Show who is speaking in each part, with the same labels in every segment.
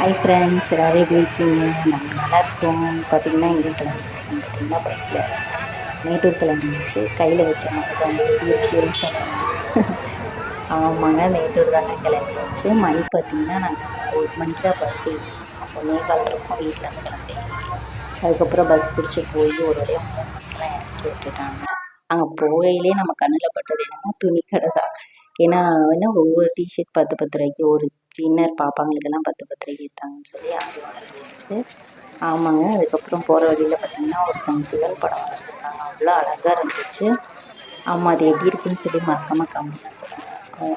Speaker 1: Hi friends எல்லோரும் எப்படி இருக்கீங்க? நாங்கள் நல்லா இருக்கோம். பார்த்தீங்கன்னா எங்கே கிளம்பி பார்த்தீங்கன்னா பஸ்ஸில் மேட்டூர் கிளம்பிச்சு கையில் வச்ச மாதிரி வந்து இருக்குன்னு சொன்னாங்க ஆமாங்க மேட்டூர் தாங்க கிளம்பியாச்சு மணி பார்த்தீங்கன்னா நாங்கள் ஒரு மணிக்கு தான் பஸ் அப்போ மேற்கால் இருக்கோம் வீட்டில் இருந்து கிளம்பி அதுக்கப்புறம் பஸ் பிடிச்சி போய் ஒரு வழியாக மூணு மணிக்கெலாம் இறக்கி விட்டுட்டாங்க. அங்கே போகையிலே நம்ம கண்ணில் பட்டது என்னமோ துணி கடை தான். ஏன்னா என்ன ஒவ்வொரு டிஷர்ட் பத்து பத்து ரூபாய்க்கு ஒரு இன்னர் பாப்பாங்களுக்கெல்லாம் பத்து பத்து ரூபாய்க்கு எடுத்தாங்கன்னு சொல்லி அது வந்துருந்துச்சு. ஆமாங்க. அதுக்கப்புறம் போகிற வழியில் பார்த்தீங்கன்னா ஒருத்தவங்க சிவன் படம் வரைஞ்சிருந்தாங்க. அவ்வளோ அழகாக இருந்துச்சு. ஆமாம் அது எப்படி இருக்குன்னு சொல்லி மறக்காமல் கம்மியாக சொல்லுங்கள்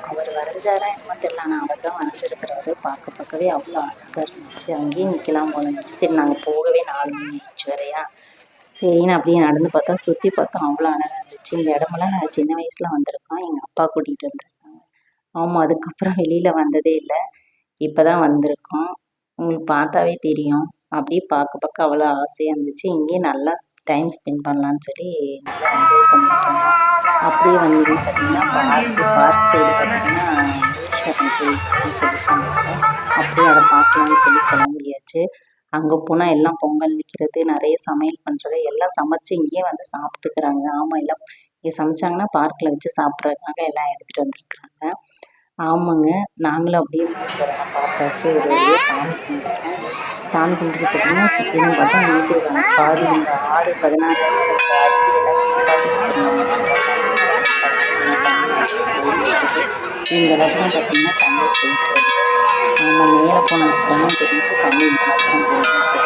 Speaker 1: அவர் வரைஞ்சாரா என்னமோ தெரியல. ஆனால் அவர் தான் வரைஞ்சிருக்கிறாரு. பார்க்க பார்க்கவே அவ்வளோ அழகாக இருந்துச்சு. அங்கேயே நிற்கலாம் போல இருந்துச்சு. சரி நாங்கள் போகவே நாலு மணி ஆயிடுச்சு வரையா. சரின்னு அப்படியே நடந்து பார்த்தா சுற்றி பார்த்தோம் அவ்வளோ அழகாக இருந்துச்சு. இந்த இடமெல்லாம் நான் சின்ன வயசில் வந்திருக்கோம் எங்கள் அப்பா கூட்டிகிட்டு வந்திருக்காங்க ஆமாம் அதுக்கப்புறம் வெளியில் வந்ததே இல்லை. இப்போ தான் வந்திருக்கோம். உங்களுக்கு பார்த்தாவே தெரியும். அப்படியே பார்க்க பார்க்க அவ்வளோ ஆசையாக இருந்துச்சு. இங்கேயே நல்லா டைம் ஸ்பெண்ட் பண்ணலான்னு சொல்லி நல்லா என்ஜாய் பண்ணிட்டோம். அப்படியே வந்து பார்த்தீங்கன்னா பார்க் பார்க் சைடு பார்த்தீங்கன்னா ஈஸ்வரன் சொல்லி சொன்னாங்க. அப்படியே அதை பார்க்கலான்னு சொல்லி கிளம்பியாச்சு. அங்கே போனால் எல்லாம் பொங்கல் விற்கிறது நிறைய சமையல் பண்ணுறது எல்லாம் சமைச்சு இங்கேயே வந்து சாப்பிட்டுக்கிறாங்க. ஆமாம் எல்லாம் இங்கே சமைச்சாங்கன்னா பார்க்கில் வச்சு சாப்பிட்றதுக்காக எல்லாம் எடுத்துகிட்டு வந்திருக்கிறாங்க. ஆமாங்க. நாங்களும் அப்படியே முனீஸ்வரனை பார்த்தாச்சு. ஒரு வழியாக சாமி கும்பிட்டோம் சாமி கும்பிட்டு பார்த்தீங்கன்னா சுற்றிலும் பார்த்தா வீட்டு பாதி இந்த ஆறு பதினாறு இந்த இடத்துல பார்த்தீங்கன்னா தண்ணி போயிட்டு நம்ம மேலே போனதுக்கு தெரிஞ்சு தண்ணி இந்த இடத்துல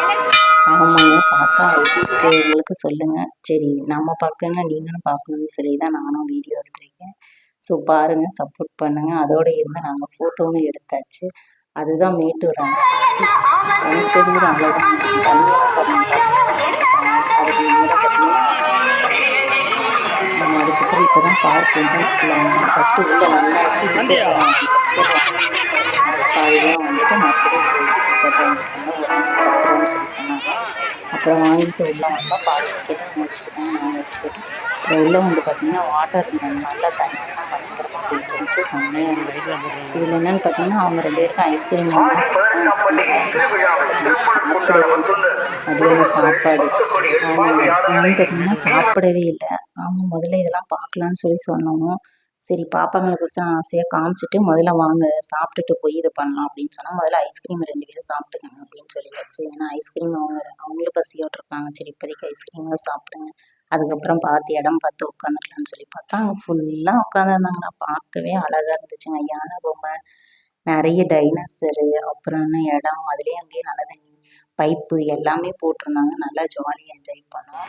Speaker 1: ஆமாங்க. பார்த்தா இருக்கிறவங்களுக்கு சொல்லுங்கள் சரி நம்ம பார்க்கலன்னா நீங்களும் பார்க்கணும்னு சொல்லி தான் நானும் வீடியோ எடுத்திருக்கேன். ஸோ பாருங்கள் சப்போர்ட் பண்ணுங்கள் அதோடு இருந்து நாங்கள் ஃபோட்டோவும் எடுத்தாச்சு. அதுதான் மேட்டூர் அணை பார்த்தீங்கன்னா நம்ம அதுக்கப்புறம் இப்போ தான் பார்க் என்ட்ரன்ஸ்குள்ளே வந்து ஃபஸ்ட்டு உள்ளே வந்தாச்சு. வந்துட்டு மறுபடியும் அப்புறம் வாங்கிட்டு உள்ளே வந்தால் பாதி டிக்கெட் நாங்கள் வச்சுக்கிட்டோம். அப்புறம் உள்ளே வந்து பார்த்தீங்கன்னா வாட்டர் நல்லா தண்ணியெல்லாம் பயங்கரமாக போயிட்டு செம்மையாக இருந்துச்சு. இதில் என்னென்னு பார்த்தீங்கன்னா அவங்க ரெண்டு பேருக்கும் ஐஸ்கிரீம் மதியான சாப்பாடு. பார்த்தீங்கன்னா சாப்பிடவே இல்லை. ஆமாம் முதல்ல இதெல்லாம் பார்க்கலான்னு சொல்லி சொன்னோம். சரி பாப்பாங்களுக்கோசரம் ஆசையாக காமிச்சிட்டு முதல்ல வாங்க சாப்பிட்டுட்டு போய் இது பண்ணலாம் அப்படின்னு சொன்னால் முதல்ல ஐஸ்கிரீம் ரெண்டு பேரும் சாப்பிட்டுக்கங்க அப்படின்னு சொல்லி வச்சு ஏன்னா ஐஸ்கிரீம் அவங்க அவங்களும் பசியோடு இருப்பாங்க சரி இப்போதைக்கு ஐஸ்கிரீமாக சாப்பிடுங்க. அதுக்கப்புறம் பார்த்து இடம் பார்த்து உட்காந்துக்கலாம்னு சொல்லி பார்த்தா அங்கே ஃபுல்லாக உட்காந்துருந்தாங்கண்ணா பார்க்கவே அழகாக இருந்துச்சுங்க. யானை பொம்மை நிறைய டைனோசரு அப்புறம் இடம் அதுலேயே அங்கேயே நல்ல தண்ணி பைப்பு எல்லாமே போட்டிருந்தாங்க. நல்லா ஜாலியாக என்ஜாய் பண்ணோம்.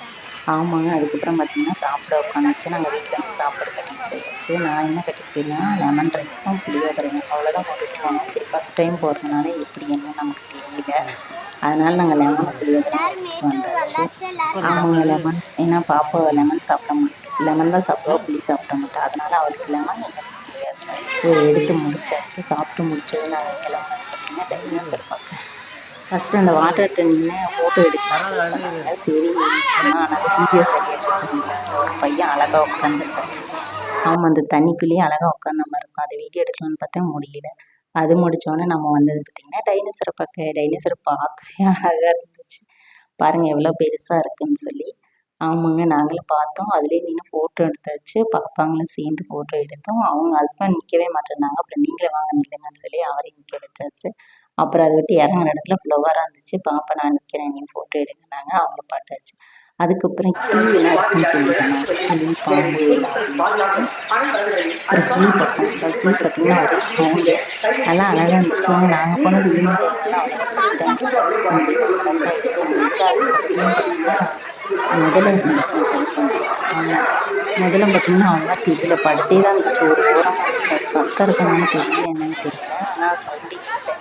Speaker 1: ஆமாங்க அதுக்கப்புறம் பார்த்திங்கன்னா சாப்பிட உட்காந்துச்சு நாங்கள் வீட்டில் வந்து சாப்பாடு கட்டிட்டு போயிடுச்சு நான் என்ன கட்டிட்டு போயிருந்தேன்னா லெமன் ரைஸும் புளியோதரையும் அவ்வளோதான் கொண்டுட்டு போனோம். சரி ஃபஸ்ட் டைம் போகிறதுனால எப்படி என்ன நமக்கு தெரியல. அதனால் நாங்கள் லெமன் ஆமாங்க லெமன் ஏன்னா பாப்பா லெமன் சாப்பிட மாட்டோம் லெமன் தான் சாப்பிடுவோம் புளி சாப்பிட மாட்டோம் அதனால் அவளுக்கு லெமன் ஸோ எடுத்து முடிச்சாச்சு. சாப்பிட்டு முடிச்சது நாங்கள் பார்த்தீங்கன்னா டைனோசர் பார்க்க ஃபஸ்ட்டு அந்த வாட்டர் டென்னு ஃபோட்டோ எடுக்கலாம்னு சொன்னாங்க சரி ஆனால் வீடியோ சரியாக ஒரு பையன் அழகாக உட்காந்துருக்காரு ஆமாம் அந்த தண்ணிக்குள்ளேயே அழகாக உட்காந்த மாதிரி இருக்கும். அதை வீடியோ எடுக்கலாம்னு பார்த்தா முடியல. அது முடித்தோடனே நம்ம வந்தது பார்த்திங்கன்னா டைனோசரை பார்க்க டைனோசரை பார்க்கவே அழகாக இருந்துச்சு. பாருங்கள் எவ்வளோ பெருசாக இருக்குதுன்னு சொல்லி. ஆமாங்க நாங்களும் பார்த்தோம். அதுலேயே நின்று ஃபோட்டோ எடுத்தாச்சு. பாப்பாங்களும் சேர்ந்து ஃபோட்டோ எடுத்தோம். அவங்க ஹஸ்பண்ட் நிற்கவே மாட்டேன்னாங்க. அப்புறம் நீங்களே வாங்க நில்லுங்கன்னு சொல்லி அவரையும் நிற்க வச்சாச்சு. அப்புறம் அதை விட்டு இறங்குற இடத்துல ஃப்ளவராக இருந்துச்சு. பாப்பா நான் நிற்கிறேன் நீங்கள் ஃபோட்டோ எடுங்கனாங்க அவங்கள பாட்டாச்சு அதுக்கப்புறம் கிளியெல்லாம் இருக்குன்னு சொல்லி சொன்னாங்க. கிளி பாம்பு அப்புறம் பார்த்தீங்கன்னா ஒரே நல்லா அழகாக இருந்துச்சு. நாங்கள் போனது முதல்ல இருந்துச்சுன்னு சொல்லி சொன்னாங்க? முதல்ல பார்த்தீங்கன்னா அவங்க தெரியல படுத்தே தான் இருந்துச்சு ஒரு ஓரமாக சத்தம் இருக்கணும்னு தெரியல என்னன்னு தெரியல ஆனால் சவுண்டு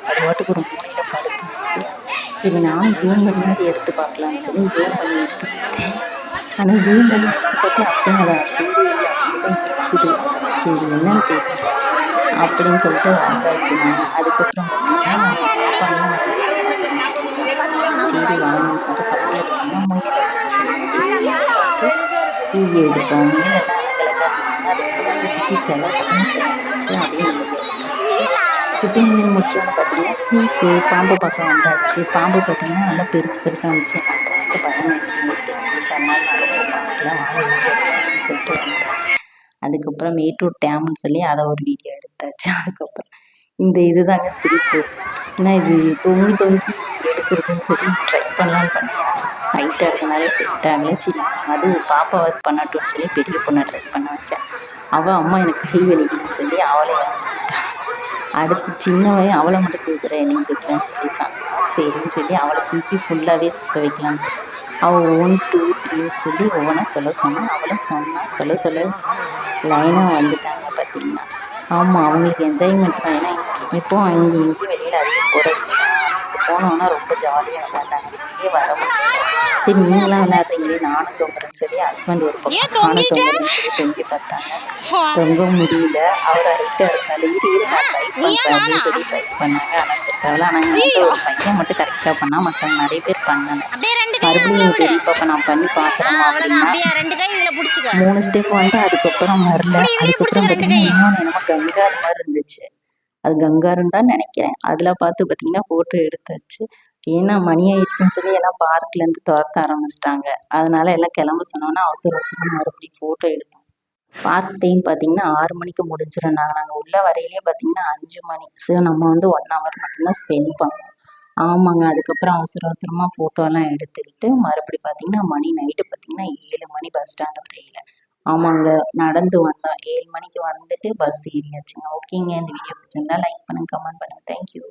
Speaker 1: அது வாட்டுக்கு ஒரு மூலையில் படுத்துருந்துச்சு சரி நானும் ஜூம் பண்ணி எடுத்து பார்க்கலான்னு சொல்லி ஜூம் பண்ணி எடுத்து பார்த்தேன் ஆனால் ஜூம் பண்ணி எடுத்து பார்த்து அப்படியே அதை சரி என்னன்னு தெரியல. அப்படின்னு சொல்லிட்டு வந்தாச்சு. நான் அதுக்கப்புறம் பார்த்தீங்கன்னா சரி வாங்கன்னு சொல்லிட்டு பக்கத்தில் பார்த்தீங்கன்னா முயலை டிவி எடுத்தோம் மேலே அழகழகாக அதே மீன் முடிச்சோன்னு பார்த்தீங்கன்னா ஸ்னீக்கு பாம்பு பக்கம் வந்தாச்சு. பாம்பு பார்த்தீங்கன்னா நல்லா பெருசு பெருசாக இருந்துச்சு. எனக்கு பயம் சொல்லிட்டு வந்தாச்சு அதுக்கப்புறம் மேட்டூர் டேம்னு சொல்லி அதை ஒரு வீடியோ எடுத்தாச்சு. அதுக்கப்புறம் இந்த இதுதாங்க சிரிப்பு. ஏன்னா இது தொங்கி தொங்கி எடுக்கிறதுன்னு சொல்லி ட்ரை பண்ணலான்னு பண்ணேன் ஹைட்டாக இருக்கனாலே ஃபிட்டாங்களே சரி அது பாப்பாவது பண்ணட்டும்னு சொல்லி பெரிய பொண்ணை ட்ரை பண்ண வச்சேன். அவள் அம்மா எனக்கு கை வலிக்குதுன்னு சொல்லி அவளை அடுத்து சின்னவன் அவளை மட்டும் தூக்குறேன் நீ தூக்குறேன்னு சொல்லி சொன்னா சரின்னு சொல்லி அவளை தூக்கி ஃபுல்லாகவே சுற்ற வைக்கலாம்னு சொல்லி. அவள் ஒன் டூ த்ரீன்னு சொல்லி ஒவ்வொன்றா சொல்ல சொன்னான் அவளும் சொன்னான் சொல்ல சொல்ல லைனாக வந்துட்டாங்க பார்த்தீங்கன்னா ஆமாம் அவங்களுக்கு என்ஜாய்மெண்ட் தான். ஏன்னா இப்போ அங்கே இங்கேயும் வெளியில் அதிகம் போகிறது போனோன்னா ரொம்ப ஜாலியாக விளையாண்டாங்க வெளியே வர முடியல. சரி நீங்களாம் விளையாடுறீங்களே நானும் தொங்குறேன்னு சொல்லி ஹஸ்பண்ட் ஒரு பக்கம் நானும் தொங்குறேன்னு சொல்லி தொங்கி பார்த்தாங்க. தொங்க முடியல. அவர் ஹைட்டாக இருக்காது இரு இரு நான் ட்ரை பண்ணுறேன் அப்படின்னு சொல்லி ட்ரை பண்ணாங்க. ஆனால் செட் ஆகல ஆனால் வந்து ஒரு பையன் மட்டும் கரெக்டாக பண்ணால் மற்றவங்க நிறைய பேர் பண்ணாங்க. மறுபடியும் பெரிய பாப்பா நான் பண்ணி பார்க்குறேன் அப்படின்னா மூணு ஸ்டெப் வந்து அதுக்கப்புறம் வரல. அதுக்கப்புறம் பார்த்தீங்கன்னா இன்னொன்று என்னமோ கங்காரு மாதிரி இருந்துச்சு. அது கங்காருன்னு தான் நினைக்கிறேன். அதில் பார்த்து பார்த்தீங்கன்னா ஃபோட்டோ எடுத்தாச்சு. ஏன்னா மணி ஆயிடுச்சுன்னு சொல்லி எல்லாம் பார்க்லேருந்து துரத்த ஆரம்பிச்சிட்டாங்க. அதனால எல்லாம் கிளம்ப சொன்னோன்னா அவசர அவசரம் மறுபடியும் ஃபோட்டோ எடுத்தோம். பார்க் டைம் பார்த்தீங்கன்னா ஆறு மணிக்கு முடிஞ்சிடும் நாங்கள் நாங்கள் உள்ள வரையிலே பார்த்தீங்கன்னா அஞ்சு மணி. ஸோ நம்ம வந்து ஒன் ஹவர் மட்டும்தான் ஸ்பெண்ட் பண்ணோம். ஆமாங்க. அதுக்கப்புறம் அவசர அவசரமாக ஃபோட்டோலாம் எடுத்துக்கிட்டு மறுபடி பார்த்தீங்கன்னா மணி நைட்டு பார்த்தீங்கன்னா ஏழு மணி பஸ் ஸ்டாண்டு வரையில். ஆமாங்க. நடந்து வந்தோம். ஏழு மணிக்கு வந்துட்டு பஸ் ஏறியாச்சுங்க. ஓகேங்க இந்த வீடியோ பிடிச்சிருந்தா லைக் பண்ணுங்கள் கமெண்ட் பண்ணுங்கள் தேங்க்யூ